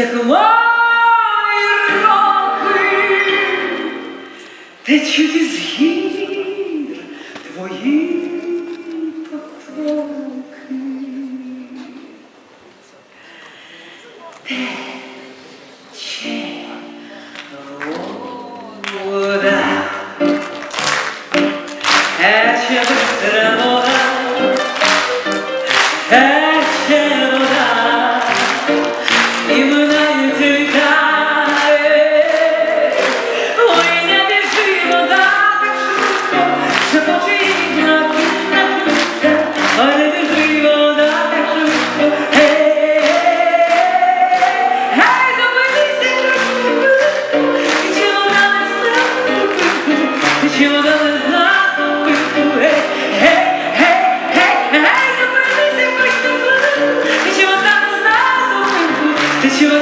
Як роки течуть із гір твої потоки. Тече вода, тече быстро вода, тече 끝이요.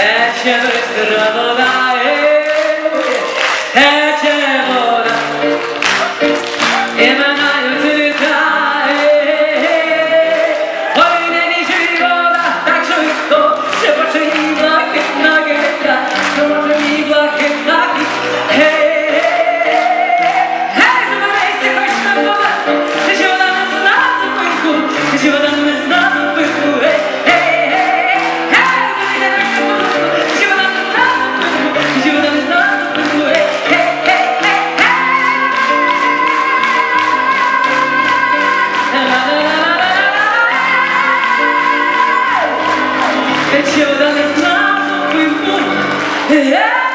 Herkes sıraladı Herkes Yeah!